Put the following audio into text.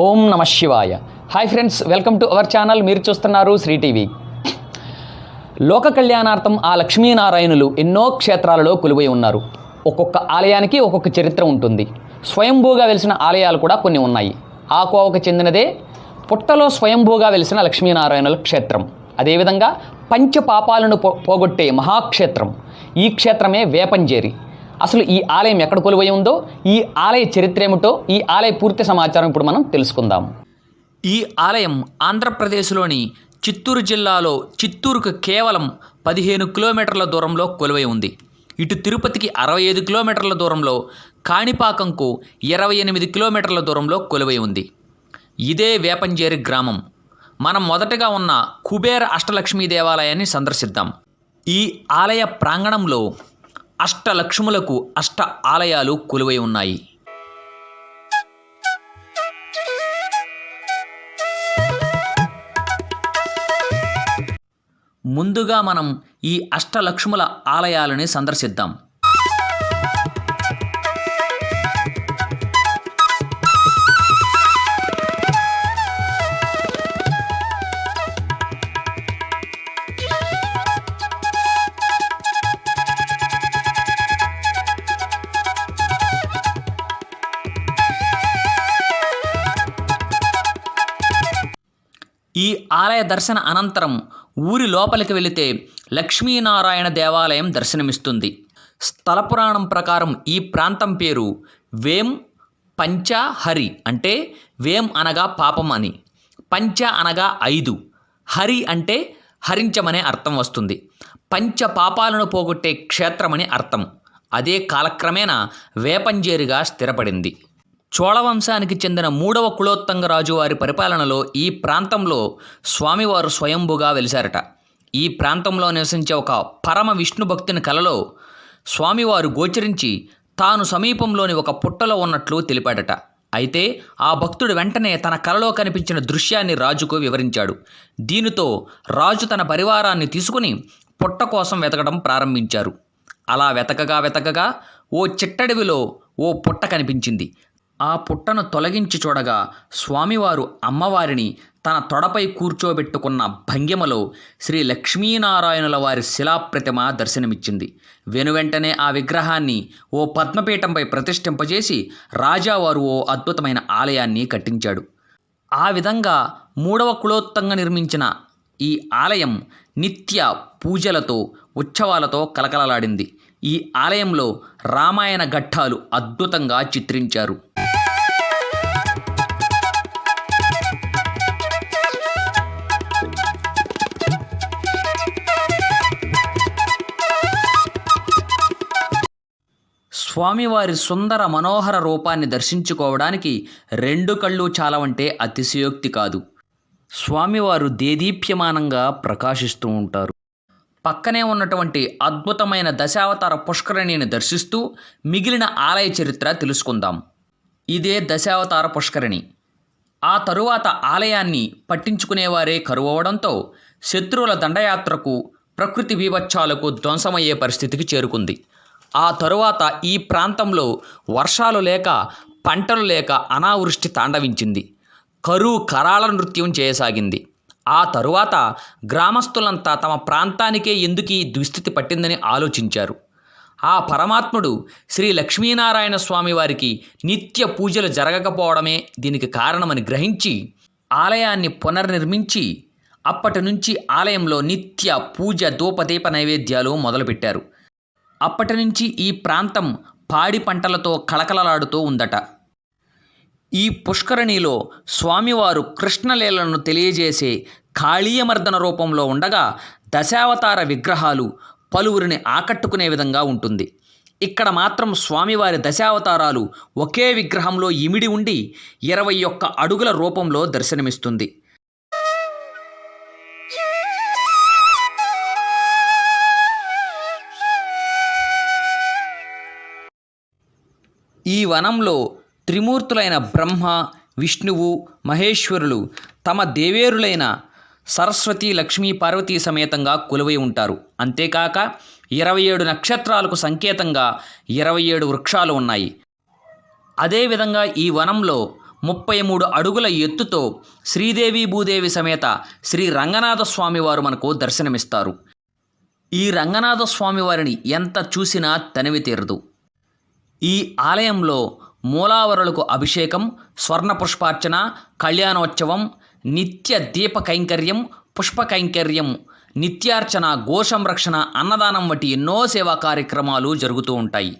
ఓం నమ శివాయ. Hi friends welcome to our channel మీరు చూస్తున్నారు శ్రీ టీవీ. లోక కళ్యాణార్థం ఆ లక్ష్మీనారాయణులు ఎన్నో క్షేత్రాలలో కొలువై ఉన్నారు. ఒక్కొక్క ఆలయానికి ఒక్కొక్క చరిత్ర ఉంటుంది. స్వయంభూగా వెలిసిన ఆలయాలు కూడా కొన్ని ఉన్నాయి. ఆ కోవకు చెందినదే పుట్టలో స్వయంభూగా వెలిసిన లక్ష్మీనారాయణుల క్షేత్రం. అదేవిధంగా పంచపాపాలను పో పోగొట్టే మహాక్షేత్రం. ఈ క్షేత్రమే వేపంజేరి. అసలు ఈ ఆలయం ఎక్కడ కొలువై ఉందో ఈ ఆలయ చరిత్ర ఏమిటో ఈ ఆలయ పూర్తి సమాచారం ఇప్పుడు మనం తెలుసుకుందాం. ఈ ఆలయం ఆంధ్రప్రదేశ్లోని చిత్తూరు జిల్లాలో చిత్తూరుకు కేవలం పదిహేను కిలోమీటర్ల దూరంలో కొలువై ఉంది. ఇటు తిరుపతికి అరవై ఐదు కిలోమీటర్ల దూరంలో కాణిపాకంకు ఇరవై ఎనిమిది కిలోమీటర్ల దూరంలో కొలువై ఉంది. ఇదే వేపంజేరి గ్రామం. మనం మొదటగా ఉన్న కుబేర అష్టలక్ష్మీ దేవాలయాన్ని సందర్శిద్దాం. ఈ ఆలయ ప్రాంగణంలో అష్టలక్ష్ములకు అష్ట ఆలయాలు కొలువై ఉన్నాయి. ముందుగా మనం ఈ అష్టలక్ష్ముల ఆలయాలని సందర్శిద్దాం. ఈ ఆలయ దర్శన అనంతరం ఊరి లోపలికి వెళితే లక్ష్మీనారాయణ దేవాలయం దర్శనమిస్తుంది. స్థల పురాణం ప్రకారం ఈ ప్రాంతం పేరు వేం పంచ హరి అంటే వేం అనగా పాపం అని. పంచ అనగా ఐదు. హరి అంటే హరించమనే అర్థం వస్తుంది. పంచ పాపాలను పోగొట్టే క్షేత్రమని అర్థం. అదే కాలక్రమేణా వేపంజేరుగా స్థిరపడింది. చోళవంశానికి చెందిన మూడవ కులోత్తంగ వారి పరిపాలనలో ఈ ప్రాంతంలో స్వామివారు స్వయంభుగా వెలిశారట. ఈ ప్రాంతంలో నివసించే ఒక పరమ విష్ణు భక్తుని కలలో స్వామివారు గోచరించి తాను సమీపంలోని ఒక పుట్టలో ఉన్నట్లు తెలిపాడట. అయితే ఆ భక్తుడు వెంటనే తన కలలో కనిపించిన దృశ్యాన్ని రాజుకు వివరించాడు. దీనితో రాజు తన పరివారాన్ని తీసుకుని పుట్ట కోసం వెతకడం ప్రారంభించారు. అలా వెతకగా వెతకగా ఓ చిట్టడవిలో ఓ పుట్ట కనిపించింది. ఆ పుట్టను తొలగించి చూడగా స్వామివారు అమ్మవారిని తన తొడపై కూర్చోబెట్టుకున్న భంగిమలో శ్రీ లక్ష్మీనారాయణుల వారి శిలాప్రతిమ దర్శనమిచ్చింది. వెనువెంటనే ఆ విగ్రహాన్ని ఓ పద్మపీఠంపై ప్రతిష్ఠింపజేసి రాజావారు ఓ అద్భుతమైన ఆలయాన్ని కట్టించాడు. ఆ విధంగా మూడవ కులోత్తంగా నిర్మించిన ఈ ఆలయం నిత్య పూజలతో ఉత్సవాలతో కలకలలాడింది. ఈ ఆలయంలో రామాయణ ఘట్టాలు అద్భుతంగా చిత్రించారు. స్వామివారి సుందర మనోహర రూపాన్ని దర్శించుకోవడానికి రెండు కళ్ళు చాలవంటే అతిశయోక్తి కాదు. స్వామివారు దేదీప్యమానంగా ప్రకాశిస్తూ ఉంటారు. పక్కనే ఉన్నటువంటి అద్భుతమైన దశావతార పుష్కరిణిని దర్శిస్తూ మిగిలిన ఆలయ చరిత్ర తెలుసుకుందాం. ఇదే దశావతార పుష్కరిణి. ఆ తరువాత ఆలయాన్ని పట్టించుకునేవారే కరువవడంతో శత్రువుల దండయాత్రకు ప్రకృతి బీభత్సాలకు ధ్వంసమయ్యే పరిస్థితికి చేరుకుంది. ఆ తరువాత ఈ ప్రాంతంలో వర్షాలు లేక పంటలు లేక అనావృష్టి తాండవించింది. కరువు కరాళ నృత్యం చేయసాగింది. ఆ తరువాత గ్రామస్తులంతా తమ ప్రాంతానికే ఎందుకు ఈ దుస్థితి పట్టిందని ఆలోచించారు. ఆ పరమాత్ముడు శ్రీ లక్ష్మీనారాయణ స్వామి వారికి నిత్య పూజలు జరగకపోవడమే దీనికి కారణమని గ్రహించి ఆలయాన్ని పునర్నిర్మించి అప్పటి నుంచి ఆలయంలో నిత్య పూజ ధూపదీప నైవేద్యాలు మొదలుపెట్టారు. అప్పటి నుంచి ఈ ప్రాంతం పాడి పంటలతో కళకళలాడుతూ ఉందట. ఈ పుష్కరణిలో స్వామివారు కృష్ణలీలను తెలియజేసే కాళీయమర్దన రూపంలో ఉండగా దశావతార విగ్రహాలు పలువురిని ఆకట్టుకునే విధంగా ఉంటుంది. ఇక్కడ మాత్రం స్వామివారి దశావతారాలు ఒకే విగ్రహంలో ఇమిడి ఉండి ఇరవై ఒక్క అడుగుల రూపంలో దర్శనమిస్తుంది. ఈ వనంలో త్రిమూర్తులైన బ్రహ్మ విష్ణువు మహేశ్వరులు తమ దేవేరులైన సరస్వతి లక్ష్మీ పార్వతీ సమేతంగా కొలువై ఉంటారు. అంతేకాక ఇరవై ఏడు నక్షత్రాలకు సంకేతంగా ఇరవై ఏడు వృక్షాలు ఉన్నాయి. అదేవిధంగా ఈ వనంలో ముప్పై మూడు అడుగుల ఎత్తుతో శ్రీదేవి భూదేవి సమేత శ్రీ రంగనాథ స్వామివారు మనకు దర్శనమిస్తారు. ఈ రంగనాథ స్వామి వారిని ఎంత చూసినా తనివి తీరదు. ఈ ఆలయంలో మూలావరులకు అభిషేకం స్వర్ణ పుష్పార్చన కళ్యాణోత్సవం నిత్య దీప కైంకర్యం పుష్ప కైంకర్యం నిత్యార్చన గోసంరక్షణ అన్నదానం వంటి ఎన్నో సేవా కార్యక్రమాలు జరుగుతూ ఉంటాయి.